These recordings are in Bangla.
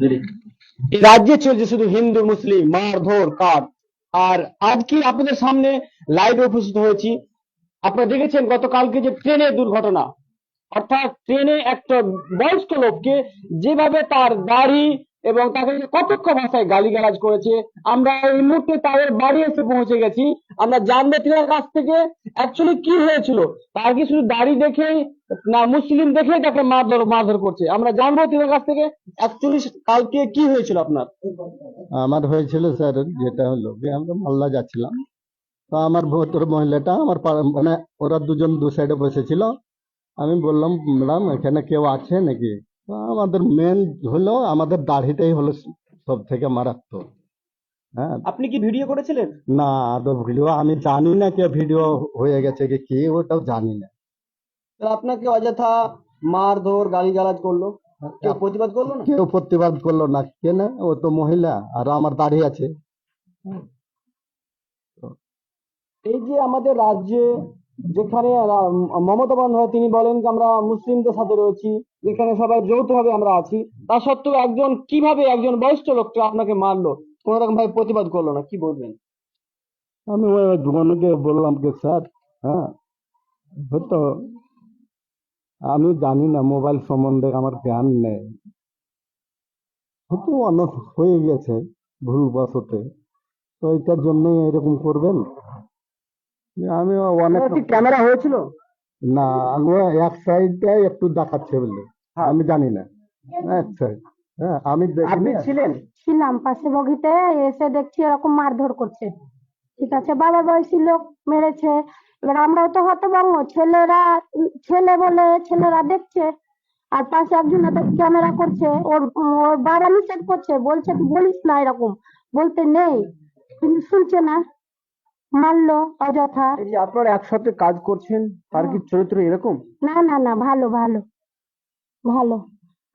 এই রাজ্যে চলছে শুধু হিন্দু, মুসলিম, মারধর কাট আর আজকে আপনাদের সামনে লাইভ উপস্থিত হয়েছি। আপনারা দেখেছেন গতকালকে যে ট্রেনে দুর্ঘটনা। অর্থাৎ ট্রেনে একটা বয়স্ক লোককে যেভাবে তার গাড়ি এবং তাকে কতক্ষ ভাষায় গালিগালাজ করেছে। আমরা এই মুহূর্তে তাদের বাড়ি এসে পৌঁছে গেছি। আমরা জানব তিনার কাছ থেকে অ্যাকচুয়ালি কি হয়েছিল। তার কি শুধু দাড়ি দেখেই না, মুসলিম দেখেই তাকে মারধর মারধর করছে। আমরা জানব তিনার কাছ থেকে অ্যাকচুয়ালি কালকে কি হয়েছিল আপনার? আমার হয়েছিল স্যার, যেটা হলো যে আমরা মালদা যাচ্ছিলাম। তো আমার ভদ্র মহিলাটা, আমার মানে ওরা দুজন দু সাইডে বসেছিল। আমি বললাম, ম্যাডাম, এখানে কেউ আছে নাকি? আমাদের মেন হলো আমাদের দাড়িটাই হলো সব থেকে মারাত্মক। হ্যাঁ? আপনি কি ভিডিও করেছিলেন? না তো ভিডিও আমি জানি না কে ভিডিও হয়ে গেছে কি কি ওটাও জানি না। তো আপনাকে অযথা মারধর গালিগালাজ করল? কেউ প্রতিবাদ করল না? কেউ প্রতিবাদ করল না। কেন ও তো মহিলা আর আমার দাড়ি আছে। এই যে আমাদের রাজ্যে যেখানে মমতা বন্দ্যোপাধ্যায় তিনি বলেন যে আমরা মুসলিমদের সাথে রয়েছি। যেখানে সবাই যৌথভাবে আমরা আছি। তা সত্ত্বেও একজন কীভাবে একজন বয়স্ক লোককে আপনাকে মারলো? কোন রকম ভাবে প্রতিবাদ করল না কি বলবেন? আমি ওই দোকানকে বললাম কি স্যার হ্যাঁ হয়তো আমি জানি না মোবাইল সম্বন্ধে আমার জ্ঞান নেই। হয়তো অনেক হয়ে গেছে ভুলবশতে। তো এটার জন্যই এরকম করবেন? আমি অনেক ক্যামেরা হয়েছিল? না আমি এক সাইডে একটু দেখাচ্ছে বলে। আমি জানি না। সাইড হ্যাঁ আমি আপনি ছিলেন? ছিলাম পাশে বগিতে এসে দেখছি এরকম মারধর করছে। ঠিক আছে বাবা বয়সী লোক মেরেছে। এবার আমরাও তো হতভম্ব ছেলেরা ছেলে বলে ছেলেরা দেখছে। আর পাশে একজন ক্যামেরা করছে ওর ওর বাবা নিষেধ করছে বলছে তুই বলিস না এরকম। বলতে নেই কিন্তু শুনছে না। মারলো অযথা। আপনারা একসাথে কাজ করছেন তার কি চরিত্র এরকম? না না না ভালো ভালো। ভালো।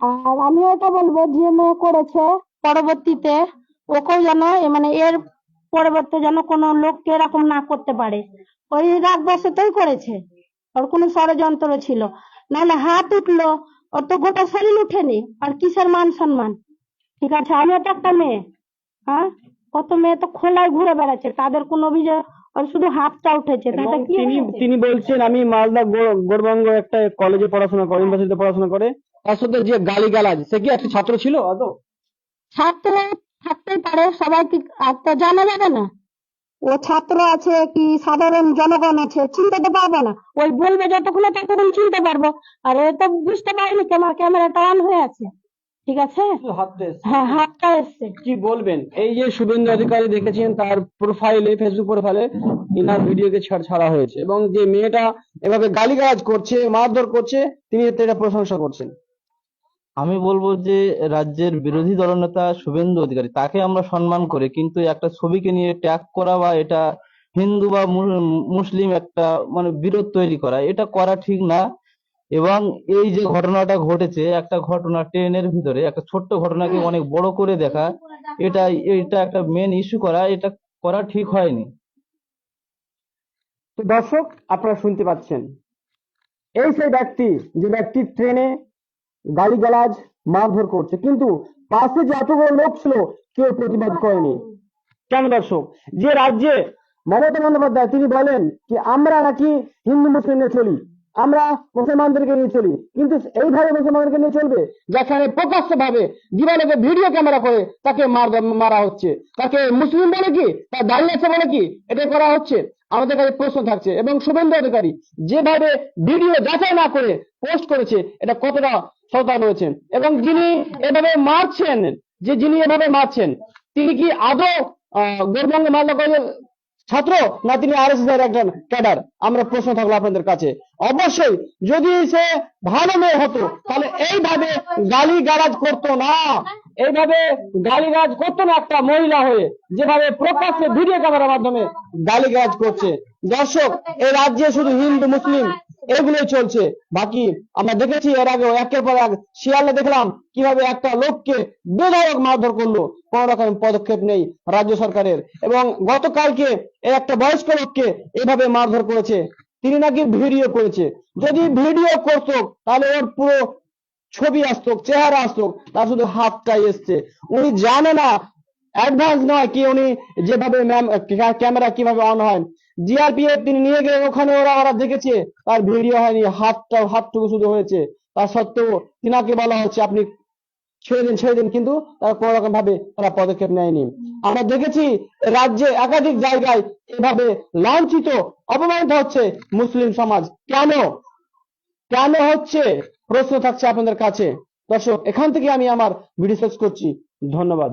আর আমি এটা বলব যে মেয়ে করেছে পরবর্তীতে, ওকেও যেন মানে এর পরিবর্তে যেন কোনো লোককে এরকম না করতে পারে। ওই রাগ বসতেই করেছে। ওর কোনো ষড়যন্ত্র ছিল। নাহলে হাত উঠল, ওর তো গোটা শরীর উঠেনি। আর কিসের মান সম্মান? ঠিক আছে আমি তো একটা মেয়ে। হ্যাঁ? কত মেয়ে তো খোলায় ঘুরে বেড়াচ্ছে। তাদের কোনো অভিযোগ ওর শুধু হাতটা উঠেছে তাতে কি তিনি? তিনি বলছেন আমি মালদা গৌরবঙ্গ একটা কলেজে পড়াশোনা করে ইউনিভার্সিটিতে পড়াশোনা করে। তার সাথে যে গালিগালাজ সে কি একটা ছাত্র ছিল আদৌ? ছাত্র থাকতেই পারে সবাই কি আর তো জানা যাবে না। ও ছাত্র আছে কি সাধারণ জনগণ আছে চিনতে তো পারবে না। ওই বলবে যতক্ষণ ততক্ষণ চিনতে পারব। আর ও তো বুঝতে পারিনি ক্যামেরাটা অন হয়ে আছে। ঠিক আছে? হ্যাঁ হাতটা এসছে। কি বলবেন? এই যে শুভেন্দু অধিকারী দেখেছেন তার প্রোফাইলে ফেসবুক প্রোফাইলে ইনার ভিডিওকে ছাড় ছাড়া হয়েছে এবং যে মেয়েটা এভাবে গালিগালাজ করছে মারধর করছে তিনি এটা প্রশংসা করছেন। আমি বলব যে রাজ্যের বিরোধী দলনেতা শুভেন্দু অধিকারী তাকে আমরা সম্মান করি কিন্তু একটা ছবিকে নিয়ে ট্যাগ করা বা এটা হিন্দু বা মু- মুসলিম একটা মানে বিরোধ তৈরি করা এটা করা ঠিক না। এবং এই যে ঘটনাটা ঘটেছে, একটা ঘটনা ট্রেনের ভিতরে, একটা ছোট্ট ঘটনাকে অনেক বড় করে দেখা, এটা এটা একটা মেন ইস্যু করা, এটা করা ঠিক হয়নি। তো দর্শক, আপনারা শুনতে পাচ্ছেন। এই সেই ব্যক্তি, যে ব্যক্তি ট্রেনে গালিগালাজ, মারধর করছে। কিন্তু পাশে যে এতগুলো লোক ছিল, কেউ প্রতিবাদ করেনি। কেন দর্শক? যে রাজ্যে মমতা বন্দ্যোপাধ্যায়, তিনি বলেন কি আমরা নাকি হিন্দু মুসলিম চলি আমরা মুসলমানদেরকে নিয়ে চলি। কিন্তু এইভাবে মুসলমানদেরকে নিয়ে চলবে, যেখানে প্রকাশ্য ভাবে দিবালোকে ভিডিও ক্যামেরা করে তাকে মারা হচ্ছে। তাকে মুসলিম বলে কি? তার দাঁড়িয়ে আছে বলে কি? এটা করা হচ্ছে। আমাদের কাছে প্রশ্ন থাকছে, এবং শুভেন্দু অধিকারী যেভাবে ভিডিও যাচাই না করে পোস্ট করেছে, এটা কতটা সততা রয়েছেন এবং যিনি এভাবে মারছেন, যে যিনি এভাবে মারছেন, তিনি কি আদৌ গৌরবঙ্গ কলেজের ছাত্র না তিনি আর এস এর একজন ক্যাডার? আমরা প্রশ্ন থাকল আপনাদের কাছে। অবশ্যই যদি সে ভালো মেয়ে হতো, তাহলে এইভাবে গালি গালাজ করতো না। এইভাবে গালি গালাজ করতো না একটা মহিলা হয়ে, যেভাবে প্রকাশ্যে ভিডিও ক্যামেরার মাধ্যমে গালি গালাজ করছে। দর্শক, এই রাজ্যে শুধু হিন্দু, মুসলিম এগুলোই চলছে। বাকি আমরা দেখেছি এর আগে একের পর এক শিয়ালে দেখলাম কীভাবে একটা লোককে বেধড়ক মারধর করল। কোন রকম পদক্ষেপ নেই রাজ্য সরকারের। এবং গতকালকে একটা বয়স্ক লোককে এভাবে মারধর করেছে। তিনি নাকি ভিডিও করেছে। যদি ভিডিও করতো, তাহলে ওর পুরো ছবি আসতো, চেহারা আসতো। তার শুধু হাতটাই এসছে। উনি জানে না অ্যাডভান্স নয় কি উনি যেভাবে ম্যাম ক্যামেরা কীভাবে অন হয়। জিআরপিএফ তিনি নিয়ে গেলেন ওখানে ওরা ওরা দেখেছে, তার ভিডিও হয়নি, হাতটা, হাতটুকু শুধু হয়েছে। তা সত্ত্বেও তিনাকে বলা হচ্ছে, আপনি ছেড়ে দিন ছেড়ে দিন। কিন্তু তারা কোনো রকম ভাবে তারা পদক্ষেপ নেয়নি। আমরা দেখেছি রাজ্যে একাধিক জায়গায় এভাবে লাঞ্ছিত, অপমানিত হচ্ছে মুসলিম সমাজ। কেন? কেন হচ্ছে? প্রশ্ন থাকছে আপনাদের কাছে। দর্শক, এখান থেকে আমি আমার ভিডিও শেষ করছি। ধন্যবাদ।